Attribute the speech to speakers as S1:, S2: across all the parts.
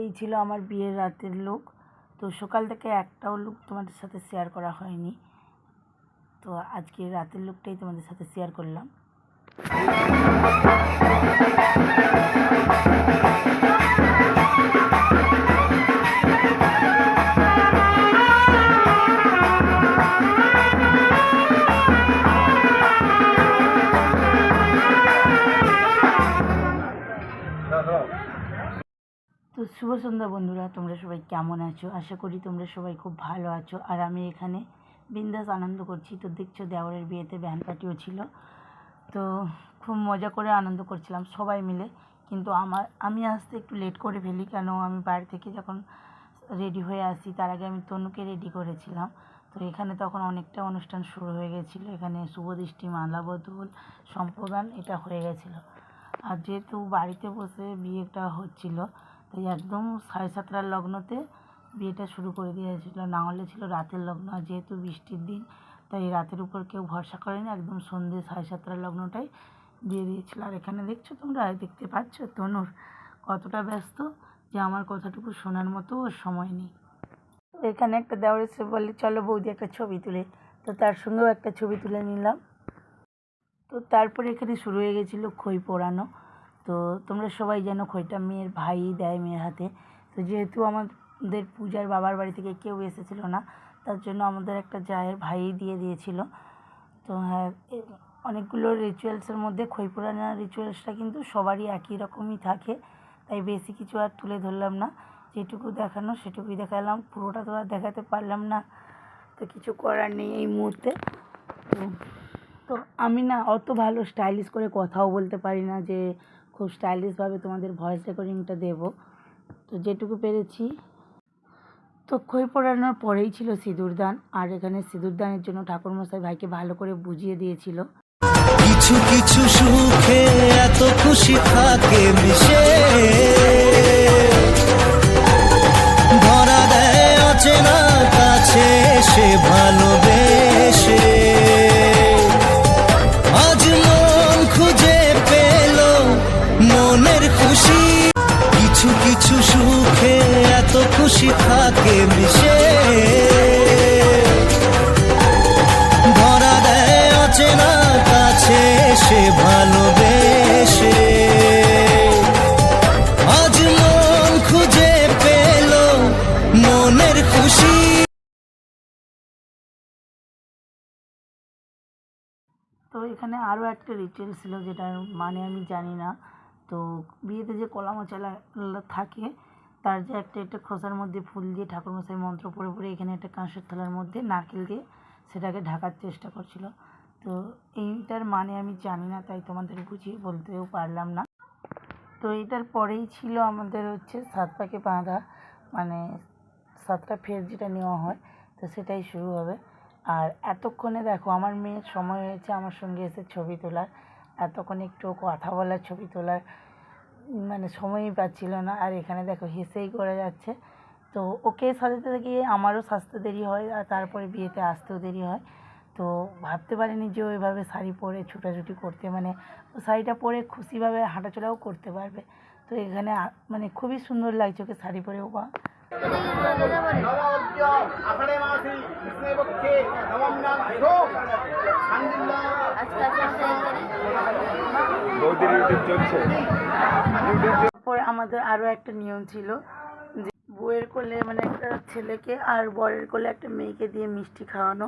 S1: এই ছিল আমার বিয়ের রাতের লোক তো সকাল থেকে একটাও লুক তোমাদের সাথে শেয়ার করা হয়নি। তো আজকে রাতের লুকটাই তোমাদের সাথে শেয়ার করলাম। তো শুভ সন্ধ্যা বন্ধুরা, তোমরা সবাই কেমন আছো? আশা করি তোমরা সবাই খুব ভালো আছো। আর আমি এখানে বিন্দাস আনন্দ করছি। তো দেখছ, দেওরের বিয়েতে ব্যান্ড পার্টিও ছিল। তো খুব মজা করে আনন্দ করছিলাম সবাই মিলে। কিন্তু আমার, আমি আসতে একটু লেট করে ফেলি, কেন আমি বাড়ি থেকে যখন রেডি হয়ে আসি, তার আগে আমি তনুকে রেডি করেছিলাম। তো এখানে তখন অনেকটা অনুষ্ঠান শুরু হয়ে গেছিল। এখানে শুভদৃষ্টি মালা বদল সম্প্রদান এটা হয়ে গেছিল। আর যেহেতু বাড়িতে বসে বিয়েটা হচ্ছিল তাই একদম সাড়ে সাতটার লগ্নতে বিয়েটা শুরু করে দিয়েছিল। না হলে ছিল রাতের লগ্ন যেহেতু বৃষ্টির দিন, তাই রাতের উপর কেউ ভরসা করেনি। একদম সন্ধ্যে সাড়ে সাতটার লগ্নটাই দিয়ে দিয়েছিল। আর এখানে দেখছ তোমরা, দেখতে পাচ্ছ তনুর কতটা ব্যস্ত যে আমার কথাটুকু শোনার মতো ওর সময় নেই। এখানে একটা দেওয়ার এসে বললে, চলো বৌদি একটা ছবি তুলে। তো তার সঙ্গেও একটা ছবি তুলে নিলাম। তো তারপরে এখানে শুরু হয়ে গেছিল খই পোড়ানো। তো তোমরা সবাই জানো খইটা মেয়ের ভাই দেয় মেয়ের হাতে। তো যেহেতু আমাদের পূজার বাবার বাড়ি থেকে কেউ এসেছিল না, তার জন্য আমাদের একটা জায়ের ভাই দিয়ে দিয়েছিল। তো হ্যাঁ অনেকগুলো রিচুয়ালসের মধ্যে খই পোড়ানোর রিচুয়ালসটা কিন্তু সবারই একই রকমই থাকে। তাই বেশি কিছু আর তুলে ধরলাম না। যেটুকু দেখানো সেটুকুই দেখালাম, পুরোটা তো আর দেখাতে পারলাম না। তো কিছু করার নেই এই মুহূর্তে। তো তো আমি না অত ভালো স্টাইলিশ করে কথাও বলতে পারি না যে খুব স্টাইলিশভাবে তোমাদের ভয়েস রেকর্ডিংটা দেব। তো যেটুকু পেরেছি। তো খই পড়ানোর পরেই ছিল সিঁদুরদান আর এখানে সিঁদুরদানের জন্য ঠাকুরমশাই ভাইকে ভালো করে বুঝিয়ে দিয়েছিল।
S2: কিছু কিছু সুখে এত খুশি থাকে মিশে।
S1: তো এখানে আরও একটা রিচুয়াল ছিল যেটার মানে আমি জানি না। তো বিয়েতে যে কলা মশলা থাকে, তার যে একটা একটা খোসার মধ্যে ফুল দিয়ে ঠাকুরমশাই মন্ত্র পড়ে পড়ে এখানে একটা কাঁসের থালার মধ্যে নারকেল দিয়ে সেটাকে ঢাকার চেষ্টা করছিল। তো এইটার মানে আমি জানি না, তাই তোমাদের বুঝিয়ে বলতেও পারলাম না। তো এটার পরেই ছিল আমাদের হচ্ছে সাত পাকে বাঁধা মানে সাতটা ফের যেটা নেওয়া হয়, তো সেটাই শুরু হবে। আর এতক্ষণে দেখো, আমার মেয়ের সময় হয়েছে আমার সঙ্গে এসে ছবি তোলার। এতক্ষণ একটু কথা বলার, ছবি তোলার মানে সময়ই পাচ্ছিল না। আর এখানে দেখো, হেসেই করে যাচ্ছে। তো ওকে সাজাতে গিয়ে আমারও সাজতে দেরি হয়, আর তারপরে বিয়েতে আসতেও দেরি হয়। তো ভাবতে পারিনি যে ও এভাবে শাড়ি পরে ছুটাছুটি করতে মানে ও শাড়িটা পরে খুশিভাবে হাঁটাচলাও করতে পারবে। তো এখানে মানে খুবই সুন্দর লাগছে ওকে শাড়ি পরে ও বা-
S3: পক্ষে নবম নাম
S4: বৌদির ইউটিউব চলছে।
S1: তারপর আমাদের আরও একটা নিয়ম ছিল যে বউয়ের কোলে মানে একটা ছেলেকে আর বরের কোলে একটা মেয়েকে দিয়ে মিষ্টি খাওয়ানো।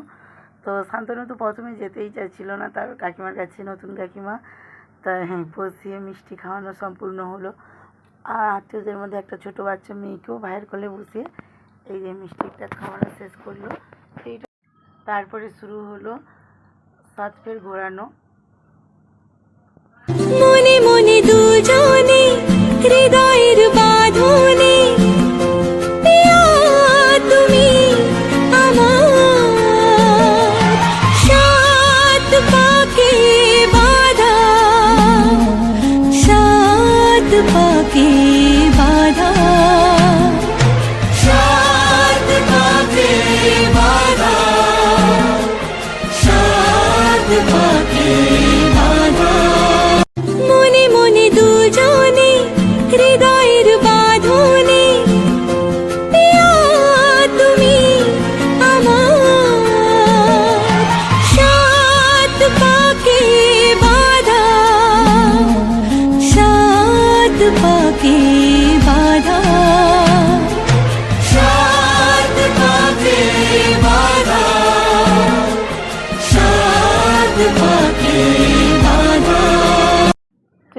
S1: তো শান্তনু তো প্রথমে যেতেই চাইছিল না তার কাকিমার কাছে নতুন কাকিমা। তা হ্যাঁ বসিয়ে মিষ্টি খাওয়ানো সম্পূর্ণ হলো। আর আত্মীয়দের মধ্যে একটা ছোট বাচ্চা মেয়েকেও ভাইয়ের কোলে বসিয়ে এই যে মিষ্টিটা খাওয়ানো শেষ করল। তারপরে শুরু হলো সাত ফের ঘোরানো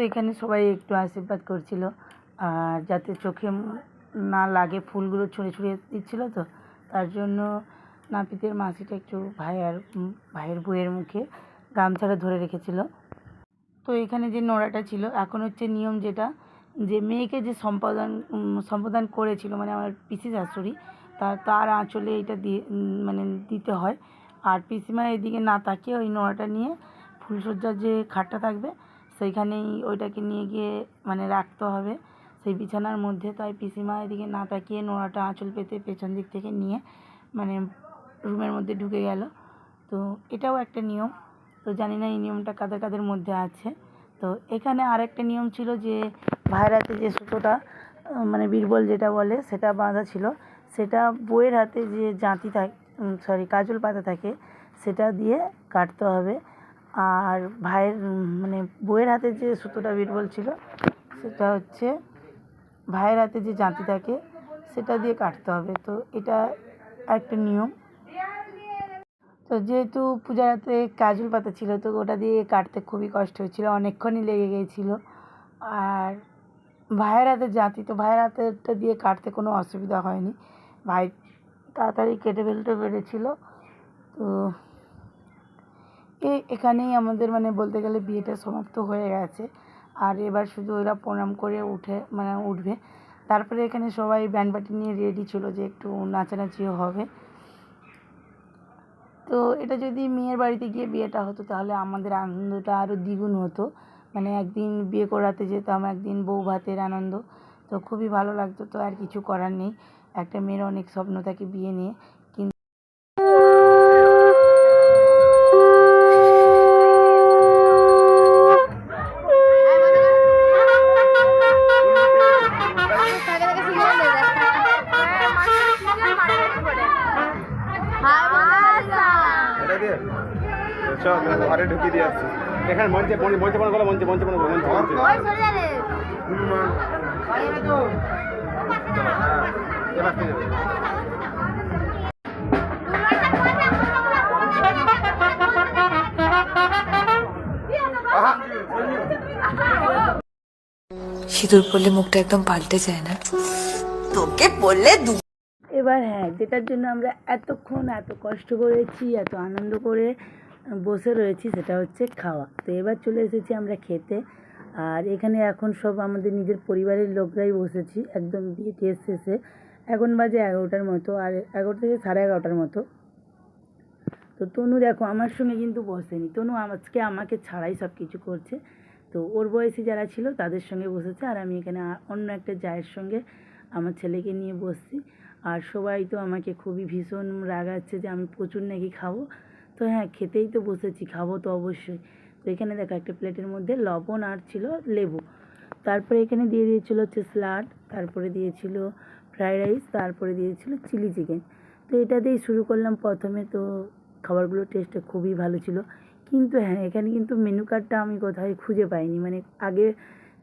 S1: এখানে সবাই একটু আশীর্বাদ করছিল। আর যাতে চোখে না লাগে ফুলগুলো ছুঁড়ে ছুঁড়ে দিচ্ছিল তো, তার জন্য নাপিতের মাসিটা একটু ভাইয়ার ভাইয়ের বউয়ের মুখে গামছাটা ধরে রেখেছিল। তো এখানে যে নোড়াটা ছিল, এখন হচ্ছে নিয়ম যেটা, যে মেয়েকে যে সম্পাদন সম্পাদন করেছিল মানে আমার পিসি শাশুড়ি, তার তার আঁচলে এটা দিয়ে মানে দিতে হয়। আর পিসিমা এদিকে না তাকিয়ে ওই নোড়াটা নিয়ে ফুলসজ্জার যে খাটটা থাকবে সেইখানেই ওইটাকে নিয়ে গিয়ে মানে রাখতে হবে। সেই বিছানার মধ্যে তাই পিসিমা এদিকে না তাকিয়ে নোড়াটা আঁচল পেতে পেছন দিক থেকে নিয়ে মানে রুমের মধ্যে ঢুকে গেল। তো এটাও একটা নিয়ম। তো জানি না এই নিয়মটা কাদের কাদের মধ্যে আছে। তো এখানে আরেকটা নিয়ম ছিল যে ভাইয়ের হাতে যে সুতোটা মানে বীরবল যেটা বলে সেটা বাঁধা ছিল। সেটা বইয়ের হাতে যে জাঁতি থাকে সরি কাজল পাতা থাকে, সেটা দিয়ে কাটতে হবে। আর ভাইয়ের মানে বইয়ের হাতে যে সুতোটা বীরবল ছিল, সেটা হচ্ছে ভাইয়ের হাতে যে জাঁতি থাকে, সেটা দিয়ে কাটতে হবে। তো এটা একটা নিয়ম। তো যেহেতু পূজার হাতে কাজল পাতা ছিল, তো ওটা দিয়ে কাটতে খুবই কষ্ট হচ্ছিল অনেকক্ষণই লেগে গিয়েছিল। আর ভাইয়ের হাতে জাঁতি, তো ভাইয়ের হাতেরটা দিয়ে কাটতে কোনো অসুবিধা হয়নি। ভাই তাড়াতাড়ি কেটে ফেলতে পেরেছিল। তো এখানেই আমাদের মানে বলতে গেলে বিয়েটা সমাপ্ত হয়ে গেছে। আর এবার শুধু ওরা প্রণাম করে উঠে মানে উঠবে। তারপরে এখানে সবাই ব্যান্ড পার্টি নিয়ে রেডি ছিল যে একটু নাচানাচিও হবে। তো এটা যদি মেয়ের বাড়িতে গিয়ে বিয়েটা হতো, তাহলে আমাদের আনন্দটা আরও দ্বিগুণ হতো। মানে একদিন বিয়ে করাতে যেতাম, একদিন বউ ভাতের আনন্দ। তো খুবই ভালো লাগতো, তো আর কিছু করার নেই। একটা মেয়ের অনেক স্বপ্ন থাকে বিয়ে নিয়ে।
S4: মঞ্চে মঞ্চে মঞ্চে মনে বলো মঞ্চে মঞ্চে মনে বলো মঞ্চে মঞ্চে।
S5: সিঁদুর পরলে মুখটা একদম পাল্টে যায় না। তোকে বললে দু
S1: এবার হ্যাঁ যেটার জন্য আমরা এতক্ষণ এত কষ্ট করেছি এত আনন্দ করে বসে রয়েছি, সেটা হচ্ছে খাওয়া। তো এবার চলে এসেছি আমরা খেতে। আর এখানে এখন সব আমাদের নিজের পরিবারের লোকরাই বসেছি, একদম বিয়ে টিয়ে শেষে। এখন বাজে এগারোটার মতো, আর এগারোটা থেকে সাড়ে এগারোটার মতো। তো তনু দেখো, আমার সঙ্গে কিন্তু বসেনি। তনু আজকে আমাকে ছাড়াই সব কিছু করছে। তো ওর বয়সী যারা ছিল, তাদের সঙ্গে বসেছে। আর আমি এখানে অন্য একটা জায়ের সঙ্গে আমার ছেলেকে নিয়ে বসছি। আর সবাই তো আমাকে খুবই ভীষণ রাগাচ্ছে যে আমি প্রচুর নাকি খাব। তো হ্যাঁ খেতেই তো বসেছি, খাব তো অবশ্যই। তো এখানে দেখো একটা প্লেটের মধ্যে লবণ আর ছিল লেবু। তারপরে এখানে দিয়ে দিয়েছিল হচ্ছে স্যালাড, তারপরে দিয়েছিল ফ্রাইড রাইস, তারপরে দিয়েছিল চিলি চিকেন। তো এটা দিয়েই শুরু করলাম প্রথমে। তো খাবারগুলোর টেস্টটা খুবই ভালো ছিল। কিন্তু হ্যাঁ এখানে কিন্তু মেনু কার্ডটা আমি কোথায় খুঁজে পাইনি। মানে আগে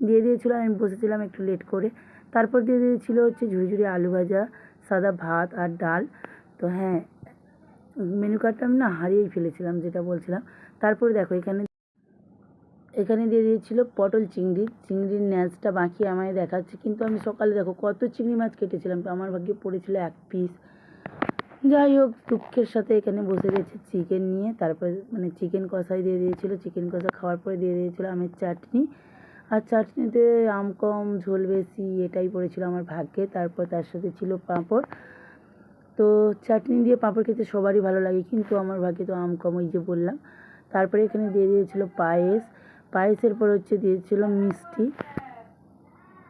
S1: দিয়ে দিয়েছিল, আমি বসেছিলাম একটু লেট করে। তারপর দিয়ে দিয়েছিল হচ্ছে ঝুড়ি আলু ভাজা, সাদা ভাত আর ডাল। তো হ্যাঁ মেনু কার্ডটা আমি না হারিয়েই ফেলেছিলাম, যেটা বলছিলাম। তারপরে দেখো, এখানে এখানে দিয়ে দিয়েছিল পটল চিংড়ি। চিংড়ির ন্যাচটা বাকি আমায় দেখাচ্ছে, কিন্তু আমি সকালে দেখো কত চিংড়ি মাছ কেটেছিলাম, আমার ভাগ্যে পড়েছিল এক পিস যাই হোক, দুঃখের সাথে এখানে বসে রয়েছে চিকেন নিয়ে। তারপরে মানে চিকেন কষাই দিয়ে দিয়েছিল। চিকেন কষা খাওয়ার পরে দিয়ে দিয়েছিল আমের চাটনি। আর চাটনিতে আম, কম, ঝোল বেশি, এটাই পড়েছিল আমার ভাগ্যে। তারপর তার সাথে ছিল পাঁপড়। তো চাটনি দিয়ে পাঁপড় খেতে সবারই ভালো লাগে, কিন্তু আমার ভাগ্যে তো আম কম, ওই যে বললাম। তারপরে এখানে দিয়ে দিয়েছিল পায়েস। পায়েসের পর হচ্ছে দিয়েছিল মিষ্টি।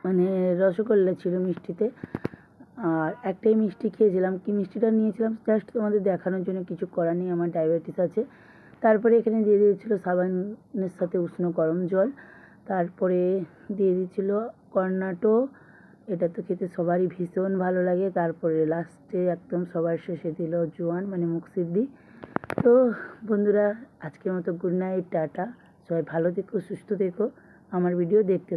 S1: মানে রসগোল্লা ছিল মিষ্টিতে। আর একটাই মিষ্টি খেয়েছিলাম। কি মিষ্টিটা নিয়েছিলাম জাস্ট তোমাদের দেখানোর জন্য, কিছু করার নেই, আমার ডায়াবেটিস আছে। তারপরে এখানে দিয়ে দিয়েছিল সাবানের সাথে উষ্ণ গরম জল। তারপরে দিয়ে দিয়েছিল কর্নাটো এটা তো খেতে সবারই ভীষণ ভালো লাগে। তারপরে লাস্টে একদম সবার শেষে দিল জোয়ান মানে মুখসিদ্ধি তো বন্ধুরা, আজকের মতো গুড নাইট টাটা। সবাই ভালো থেকো, সুস্থ থেকো। আমার ভিডিও দেখতে